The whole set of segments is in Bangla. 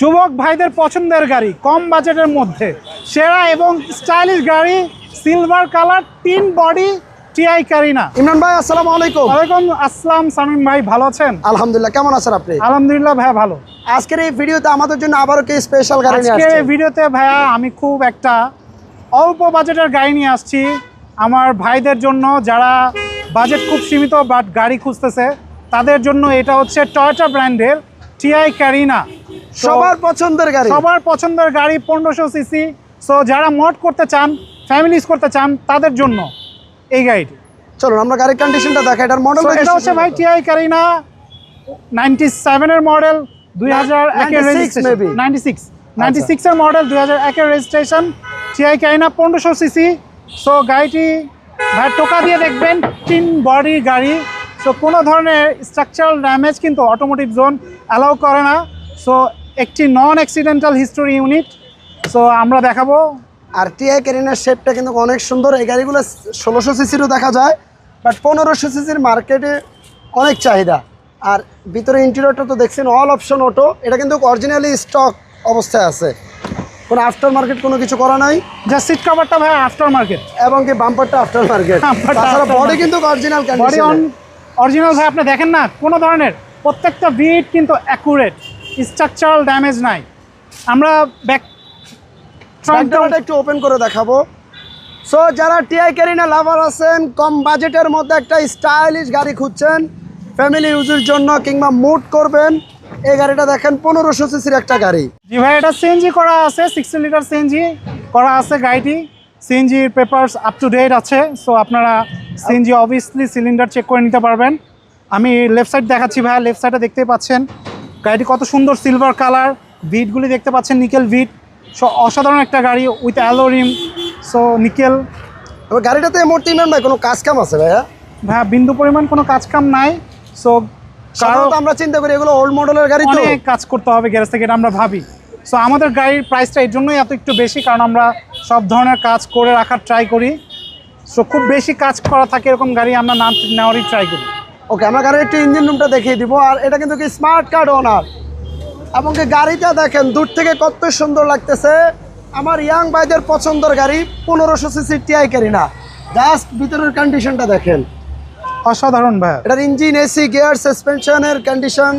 যুবক ভাইদের পছন্দের গাড়ি কম বাজেটের মধ্যে। সেরা এবং স্টাইলিশ গাড়ি সিলভার কালার তিন বডি টিআই কারিনা ইমরান ভাই আসসালামু আলাইকুম। ওয়ালাইকুম আসসালাম সামিম ভাই ভালো আছেন? আলহামদুলিল্লাহ কেমন আছেন আপনি? আলহামদুলিল্লাহ ভাই ভালো। আজকের এই ভিডিওতে আমাদের জন্য আবারও কি স্পেশাল গাড়ি নিয়ে আজকে আসছেন ভিডিওতে ভাইয়া আমি খুব একটা অল্প বাজেটের গাড়ি নিয়ে আসছি। আমার ভাইদের জন্য যারা বাজেট খুব সীমিত বাট গাড়ি খুঁজতেছে তাদের জন্য এটা হচ্ছে টয়টা ব্র্যান্ডের টিআই ক্যারিনা সবার পছন্দের গাড়ি। সবার পছন্দের গাড়ি পনেরোশো সিসি। সো যারা মোড করতে চান ফ্যামিলিজ করতে চান তাদের জন্য এই গাড়িটি। চলুন আমরা গাড়ির কন্ডিশনটা দেখা এটার মডেল এটা হচ্ছে ভাই টিআই কারিনা নাইনটি সেভেনের মডেল দুই হাজার একের 96 রেজিস্ট্রেশন। Ninety six. নাইনটি সিক্সের মডেল দুই হাজার একের রেজিস্ট্রেশন টিআই কারিনা পনেরোশো সিসি। সো গাড়িটি ভাই টোকা দিয়ে দেখবেন তিন বডি গাড়ি। সো কোনো ধরনের স্ট্রাকচারাল ড্যামেজ কিন্তু অটোমোটিভ জোন অ্যালাউ করে না। সো একটি non accidental history unit so আমরা দেখাবো। আর টিআই ক্যারিনার শেপটা কিন্তু অনেক সুন্দর। এই গাড়িগুলো ষোলোশো সিসিরও দেখা যায় বাট পনেরোশো সিসির মার্কেটে অনেক চাহিদা। আর ভিতরে ইন্টেরিয়রটা তো দেখছেন অল অপশন অটো এটা কিন্তু অরিজিনালি স্টক অবস্থায় আছে। কোনো আফটার মার্কেট কোনো কিছু করা নাই। যা সিট কাভারটা ভাই আফটার মার্কেট এবং কি বাম্পারটা আফটার মার্কেট তাছাড়া বডি কিন্তু অরিজিনাল বডি অরিজিনাল ভাই আপনি দেখেন না কোনো ধরনের। প্রত্যেকটা বিট কিন্তু অ্যাকুরেট স্ট্রাকচারাল ড্যামেজ নাই। আমরা ব্যাক ব্যাকডোরটা একটু ওপেন করে দেখাবো। সো যারা টিআই ক্যারিনা লাভার আছেন কম বাজেটের মধ্যে একটা স্টাইলিশ গাড়ি খুঁজছেন ফ্যামিলি ইউজের জন্য কিংবা মুড করবেন এই গাড়িটা দেখেন পনেরোশো সিসির একটা গাড়ি। জি ভাই এটা সিএনজি করা আছে সিক্সটি লিটার সিএনজি করা আছে গাড়িটি। সিএনজির পেপারস আপ টু ডেট আছে সো আপনারা সিএনজি অবভিয়াসলি সিলিন্ডার চেক করে নিতে পারবেন। আমি লেফট সাইড দেখাচ্ছি ভাইয়া লেফট সাইডে দেখতে পাচ্ছেন। গাড়িটি কত সুন্দর সিলভার কালার ভিটগুলি দেখতে পাচ্ছেন নিকেল ভিট সো অসাধারণ একটা গাড়ি উইথ অ্যালোরিম সো নিকেল এবার গাড়িটাতে মুহূর্তে ইমরান ভাই কোনো কাজ কাম আছে ভাইয়া? হ্যাঁ বিন্দু পরিমাণ কোনো কাজ কাম নাই। সো সাধারণত আমরা চিন্তা করি এগুলো ওল্ড মডেলের গাড়ি তো। অনেক কাজ করতে হবে গ্যারেজ থেকে এটা আমরা ভাবি। সো আমাদের গাড়ির প্রাইসটা এর জন্যই এত একটু বেশি কারণ আমরা সব ধরনের কাজ করে রাখার ট্রাই করি। সো খুব বেশি কাজ করা থাকে এরকম গাড়ি আমরা না নেওয়ারই ট্রাই করি। ওকে আমরা গাড়ির একটু ইঞ্জিন রুমটা দেখিয়ে দিব আর এটা কিন্তু কি স্মার্ট কার্ড ওনার এবং কি গাড়িটা দেখেন দূর থেকে কত সুন্দর লাগতেছে। আমার ইয়াং ভাইদের পছন্দের গাড়ি পনেরোশো সিসি টিআই ক্যারি না জাস্ট ভিতরের কন্ডিশনটা দেখেন। অসাধারণ ভাই। এটার ইঞ্জিন এসি গিয়ার সাসপেনশনের কন্ডিশন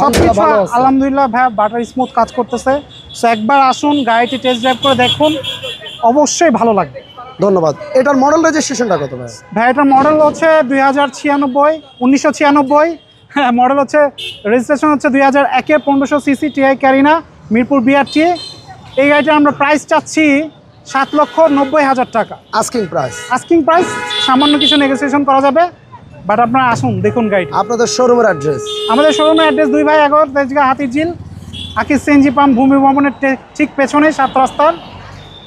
সব কিছু আলহামদুলিল্লাহ ভাই বাটার স্মুথ কাজ করতেছে। সো একবার আসুন গাড়িটি টেস্ট ড্রাইভ করে দেখুন। অবশ্যই ভালো লাগবে। ধন্যবাদ। এটার মডেল রেজিস্ট্রেশনটা কত ভাই? ভাই এটার মডেল হচ্ছে দুই হাজার ছিয়ানব্বই উনিশশো ছিয়ানব্বই। হ্যাঁ মডেল হচ্ছে রেজিস্ট্রেশন হচ্ছে দুই হাজার একের পনেরোশো CC TI Carina Mirpur BRT. এই গাড়িটার আমরা প্রাইস চাচ্ছি সাত লক্ষ নব্বই হাজার টাকা। আস্কিং প্রাইস আস্কিং প্রাইস সামান্য কিছু নেগোসিয়েশন করা যাবে বাট আপনারা আসুন দেখুন গাড়িটা। আপনাদের শোরুমের অ্যাড্রেস আমাদের শোরুমের অ্যাড্রেস দুই ভাই এগারো তেজগা হাতির ঝিল আকিস সেনজি পাম্প ভূমি ভবনের ঠিক পেছনে সাত রাস্তার।